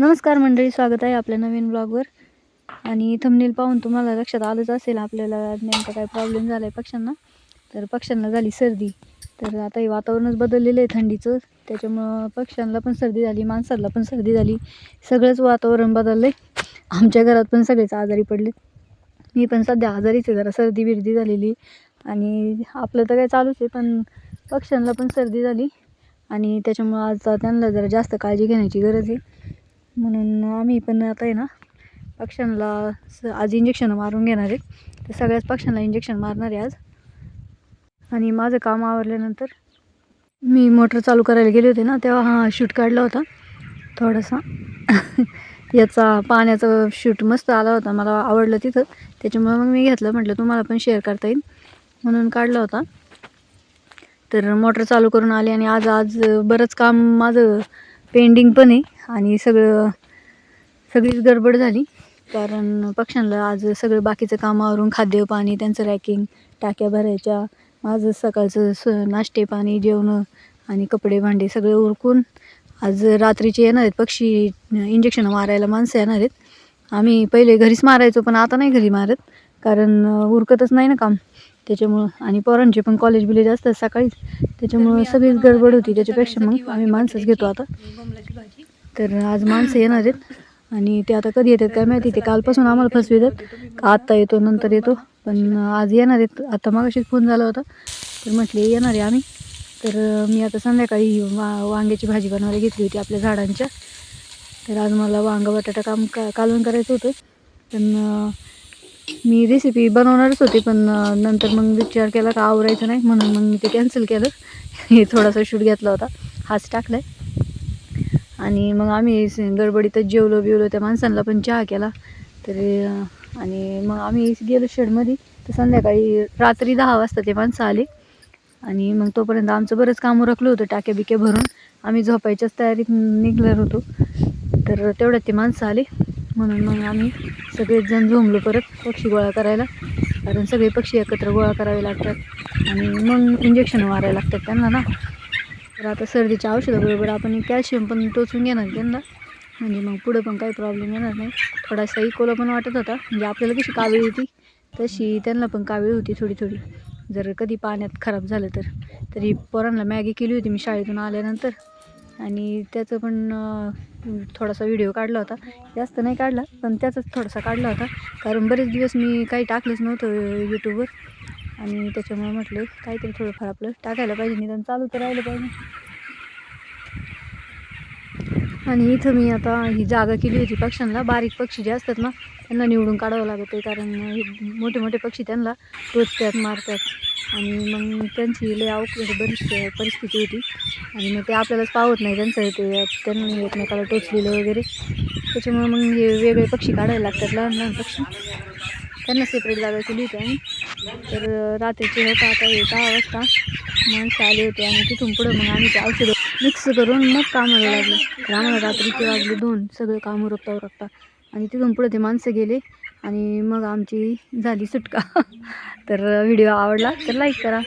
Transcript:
नमस्कार मंडळी स्वागत आहे आपल्या नवीन ब्लॉगवर आणि थंबनेल पाहून तुम्हाला लक्षात आलंच असेल आपल्याला नेमका काय प्रॉब्लेम झाला आहे पक्ष्यांना. तर पक्ष्यांना झाली सर्दी. तर आता हे वातावरणच बदललेलं आहे थंडीचं. त्याच्यामुळं पक्ष्यांना पण सर्दी झाली माणसाला पण सर्दी झाली. सगळंच वातावरण बदललं आहे आमच्या घरात पण सगळेच आजारी पडले मी पण सध्या आजारीच आहे जरा सर्दी बिर्दी झालेली. आणि आपलं तर काय चालूच आहे पण पक्ष्यांना पण सर्दी झाली. आणि त्याच्यामुळं आज त्यांना जरा जास्त काळजी घेण्याची गरज आहे. म्हणून आम्ही पण आता आहे ना पक्ष्यांना स आज इंजेक्शन मारून घेणार आहे. तर सगळ्याच पक्ष्यांना इंजेक्शन मारणार आहे आज. आणि माझं काम आवरल्यानंतर मी मोटर चालू करायला गेले होते ना तेव्हा हा शूट काढला होता. थोडासा. याचा पाण्याचा शूट मस्त आला होता मला आवडलं तिथं. त्याच्यामुळं मग मी घेतलं म्हटलं तुम्हाला पण शेअर करता येईल. म्हणून काढला होता. तर मोटर चालू करून आले आणि आज आज बरंच काम माझं पेंडिंग पण आहे. आणि सगळं सगळीच गडबड झाली. कारण पक्ष्यांना आज सगळं बाकीचं कामावरून खाद्य पाणी त्यांचं रॅकिंग टाक्या भरायच्या. माझं सकाळचं स नाश्ते पाणी जेवणं आणि कपडे भांडे सगळे उरकून आज रात्रीचे येणार आहेत. पक्षी इंजेक्शन मारायला माणसं येणार आहेत. आम्ही पहिले घरीच मारायचो पण आता नाही घरी मारत. कारण उरकतच नाही ना काम. त्याच्यामुळं आणि पोरांचे पण कॉलेज बिलेज असतात सकाळीच. त्याच्यामुळं सगळीच गडबड होती. त्याच्यापेक्षा मग आम्ही माणसंच घेतो आता. तर आज माणसं येणार आहेत. आणि ते आता कधी येतात काय माहिती? ते कालपासून आम्हाला फसवितात का आत्ता येतो नंतर येतो. पण आज येणार आहेत. आता मगाशीच फोन झाला होता. तर म्हटले येणार आहे आम्ही. तर मी आता संध्याकाळी वा वांग्याची भाजी बनवायला घेतली होती आपल्या झाडांच्या. तर आज मला वांगा बटाटा काम का कालवण करायचं होतं. पण मी रेसिपी बनवणारच होते पण नंतर मग विचार केला का आवरायचं नाही म्हणून मग मी ते कॅन्सल केलं. हे थोडासा शूट घेतला होता. हाच टाकला आहे आणि मग आम्ही स- गडबडीतच जेवलो बिवलो त्या माणसांना पण चहा केला. तर आणि मग आम्ही गेलो शेडमध्ये. तर संध्याकाळी रात्री दहा वाजता ते माणसं आले. आणि मग तोपर्यंत आमचं बरंच काम उरकलं होतं टाक्या बिक्या भरून. आम्ही झोपायच्याच तयारीत निघणार होतो. तर तेवढ्यात ते माणसं आले. म्हणून मग आम्ही सगळेच जण झोंबलो परत पक्षी गोळा करायला. कारण सगळे पक्षी एकत्र गोळा करावे लागतात. आणि मग इंजेक्शन मारायला लागतात त्यांना ना. तर आता सर्दीच्या औषधाबरोबर आपण कॅल्शियम पण टोचून घेणार त्यांना. म्हणजे मग पुढं पण काही प्रॉब्लेम येणार नाही. थोडासा इकोला पण वाटत होता. म्हणजे आपल्याला कशी कावीळ होती तशी त्यांना पण कावीळ होती थोडी थोडी जर कधी पाण्यात खराब झालं तर. तरी पोरांना मॅगी केली होती मी शाळेतून आल्यानंतर. आणि त्याचं पण थोडासा व्हिडिओ काढला होता. जास्त नाही काढला पण त्याचाच थोडासा काढला होता. कारण बरेच दिवस मी काही टाकलंच नव्हतं यूट्यूबवर आणि त्याच्यामुळे म्हटलं काहीतरी थोडंफार आपलं टाकायला पाहिजे निदान चालू तर राहिलं पाहिजे. आणि इथं मी आता ही जागा केली होती पक्ष्यांना. बारीक पक्षी जे असतात ना त्यांना निवडून काढावं लागत आहे कारण मोठे मोठे पक्षी त्यांना टोचतात मारतात. आणि मग त्यांची लय अवघड बरीच परिस्थिती होती. आणि मग ते आपल्यालाच पावत नाही त्यांचं ते. त्यांनी एकमेकाला टोचलेलं वगैरे. त्याच्यामुळे मग हे वेगळे पक्षी काढायला लागतात लहान लहान पक्षी. त्यांना सेपरेट जागा केली होती आम्ही. तर रात्रीचे होता आता हे दहा वाजता. माणसं आले होते आणि तिथून पुढं मग आम्ही ते औषधं मिक्स करून मग कामाला लागले. तर आम्हाला रात्रीचे वाजले दोन. सगळे काम उरकता उरकता आणि तिथून पुढे ते माणसं गेले आणि मग आमची झाली सुटका. तर व्हिडिओ आवडला तर लाईक करा.